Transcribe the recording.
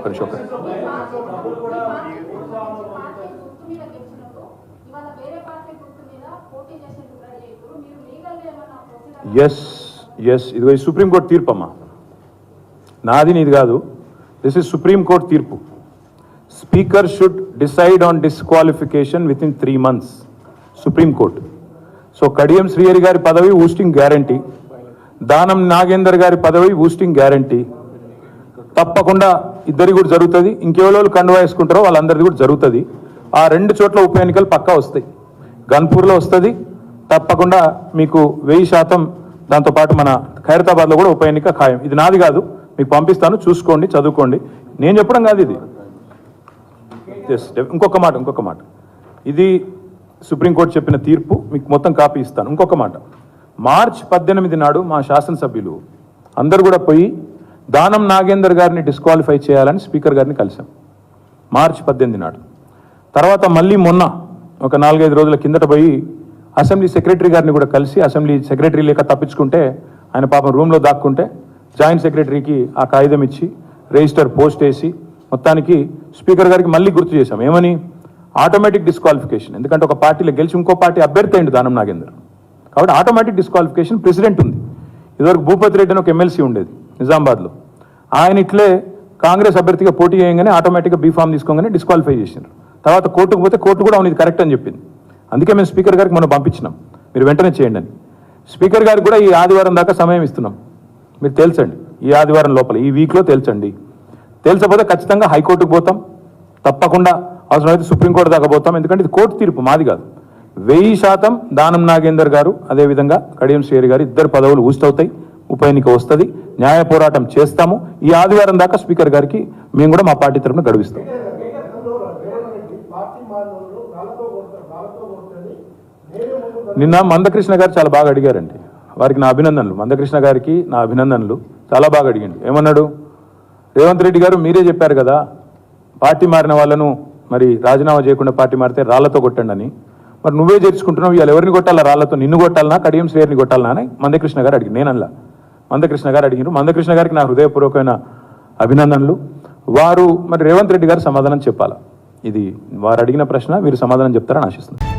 ఒక yes yes ఇదిగో ఈ సుప్రీంకోర్టు తీర్పు అమ్మా. నాది నీది కాదు. దిస్ ఇస్ సుప్రీంకోర్టు తీర్పు. Speaker should decide on disqualification within three months supreme court so Kadiyam Srihari గారి పదవి ఊస్టింగ్ గ్యారంటీ దానం నాగేందర్ గారి పదవి ఊస్టింగ్ గ్యారంటీ తప్పకుండా ఇద్దరి కూడా జరుగుతుంది. ఇంకెవరో కండువా వేసుకుంటారో వాళ్ళందరిది కూడా జరుగుతుంది. ఆ రెండు చోట్ల ఉప ఎన్నికలు పక్కా వస్తాయి. గన్పూర్లో వస్తుంది. తప్పకుండా మీకు వెయ్యి శాతం దాంతోపాటు మన ఖైరతాబాద్లో కూడా ఉప ఎన్నిక ఖాయం. ఇది నాది కాదు. మీకు పంపిస్తాను. చూసుకోండి చదువుకోండి. నేను చెప్పడం కాదు ఇది. ఇంకొక మాట ఇంకొక మాట. ఇది సుప్రీంకోర్టు చెప్పిన తీర్పు. మీకు మొత్తం కాపీ ఇస్తాను. ఇంకొక మాట. మార్చ్ పద్దెనిమిది నాడు మా శాసనసభ్యులు అందరు కూడా పోయి దానం నాగేందర్ గారిని డిస్క్వాలిఫై చేయాలని స్పీకర్ గారిని కలిశాం. మార్చి పద్దెనిమిది నాడు. తర్వాత మళ్ళీ మొన్న ఒక నాలుగైదు రోజుల కిందట పోయి అసెంబ్లీ సెక్రటరీ గారిని కూడా కలిసి అసెంబ్లీ సెక్రటరీ లేక తప్పించుకుంటే ఆయన పాపం రూమ్లో దాక్కుంటే జాయింట్ సెక్రటరీకి ఆ కాగితం ఇచ్చి రిజిస్టర్ పోస్ట్ వేసి మొత్తానికి స్పీకర్ గారికి మళ్ళీ గుర్తు చేశాం. ఏమని? ఆటోమేటిక్ డిస్క్వాలిఫికేషన్ ఎందుకంటే ఒక పార్టీలో గెలిచి ఇంకో పార్టీ అభ్యర్థి అయింది దానం నాగేందర్. కాబట్టి ఆటోమేటిక్ డిస్క్వాలిఫికేషన్ ప్రెసిడెంట్ ఉంది. ఇదివరకు భూపతి రెడ్డి అని ఒక ఎమ్మెల్సీ ఉండేది. నిజామాబాద్లో. ఆయన ఇట్లే కాంగ్రెస్ అభ్యర్థిగా పోటీ చేయగానే ఆటోమేటిక్గా బీఫామ్ తీసుకోగానే డిస్క్వాలిఫై చేసినారు తర్వాత కోర్టుకు పోతే కోర్టు కూడా అవును ఇది కరెక్ట్ అని చెప్పింది. అందుకే మేము స్పీకర్ గారికి మనం పంపించినాం. మీరు వెంటనే చేయండి అని. స్పీకర్ గారికి కూడా ఈ ఆదివారం దాకా సమయం ఇస్తున్నాం. మీరు తేల్చండి. ఈ ఆదివారం లోపల ఈ వీక్లో తేల్చండి. తేల్చకపోతే ఖచ్చితంగా హైకోర్టుకు పోతాం. తప్పకుండా అవసరమైతే సుప్రీంకోర్టు దాకా పోతాం. ఎందుకంటే ఇది కోర్టు తీర్పు మాది కాదు. వెయ్యి శాతం దానం నాగేందర్ గారు అదేవిధంగా కడియం శ్రీహరి గారు ఇద్దరు పదవులు ఊస్తవుతాయి. ఉప ఎన్నిక వస్తుంది న్యాయ పోరాటం చేస్తాము. ఈ ఆదివారం దాకా స్పీకర్ గారికి మేము కూడా మా పార్టీ తరఫున గడువిస్తాం. నిన్న మందకృష్ణ గారు చాలా బాగా అడిగారండి. వారికి నా అభినందనలు. మందకృష్ణ గారికి నా అభినందనలు. చాలా బాగా అడిగిండు ఏమన్నాడు? రేవంత్ రెడ్డి గారు మీరే చెప్పారు కదా పార్టీ మారిన వాళ్ళను మరి రాజీనామా చేయకుండా పార్టీ మారితే రాళ్ళతో కొట్టండి అని మరి నువ్వే చేర్చుకుంటున్నావు ఇవాళ ఎవరిని కొట్టాలా? రాళ్ళతో నిన్ను కొట్టాలనా? కడియం శ్రేయర్ని కొట్టాలనా అని మందకృష్ణ గారు అడిగి నేను మందకృష్ణ గారు అడిగినారు. మందకృష్ణ గారికి నా హృదయపూర్వకమైన అభినందనలు. వారు మరి రేవంత్ రెడ్డి గారు సమాధానం చెప్పాలా? ఇది వారు అడిగిన ప్రశ్న మీరు సమాధానం చెప్తారని ఆశిస్తున్నాను.